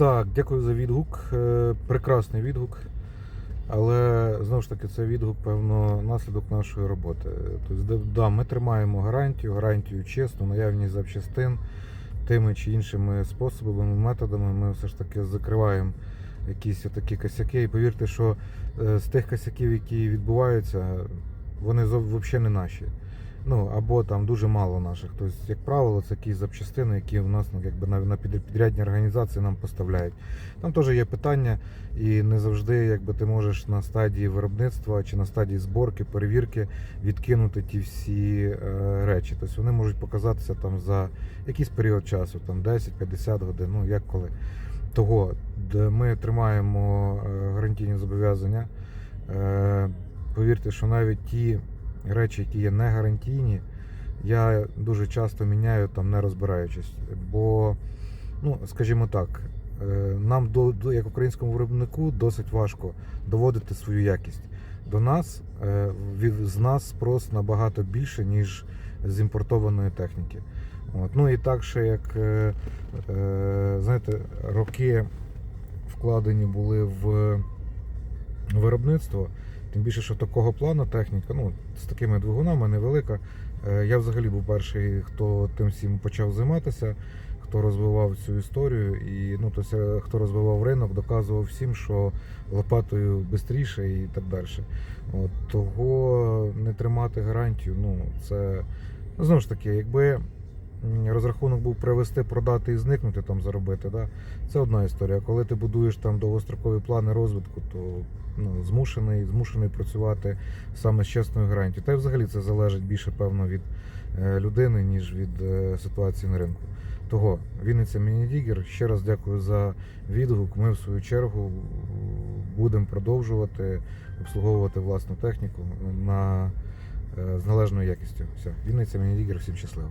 Так, дякую за відгук. Е, Прекрасний відгук. Але знову ж таки, це відгук, певно, наслідок нашої роботи. Тобто, да- ми тримаємо гарантію, гарантію чесну, наявність запчастин тими чи іншими способами, методами. Ми все ж таки закриваємо якісь такі косяки. І повірте, що е, з тих косяків, які відбуваються, вони взагалі не наші. Ну або там дуже мало наших. Тобто, як правило, це якісь запчастини, які в нас ну, якби на, на підрядні організації нам поставляють. Там теж є питання, і не завжди якби ти можеш на стадії виробництва чи на стадії зборки, перевірки відкинути ті всі е, речі. Тобто вони можуть показатися там за якийсь період часу, там 10-50 годин, ну як коли. Того де ми тримаємо е, гарантійні зобов'язання. Е, повірте, що навіть ті речі, які є не гарантійні, я дуже часто міняю там не розбираючись. Бо, ну, скажімо так, е, нам до, як українському виробнику досить важко доводити свою якість. До нас е, з нас спрос набагато більше, ніж з імпортованої техніки. От. Ну і так ще як е, знаєте, роки вкладені були в виробництво. Тим більше, що такого плану техніка, ну, з такими двигунами невелика. Е, Я взагалі був перший, хто тим всім почав займатися, хто розвивав цю історію. І ну, тобто, хто розвивав ринок, доказував всім, що лопатою швидше і так далі. От, того не тримати гарантію, ну, це ну, знову ж таки, якби розрахунок був привезти, продати і зникнути, там заробити, да, це одна історія. Коли ти будуєш там довгострокові плани розвитку, то ну, змушений, змушений працювати саме з чесною гарантією. Та й взагалі це залежить більше, певно, від е, людини, ніж від е, ситуації на ринку. Того, Вінниця Мінідігер, ще раз дякую за відгук. Ми, в свою чергу, будемо продовжувати обслуговувати власну техніку на, е, з належною якістю. Все, Вінниця Мінідігер, всім щасливо.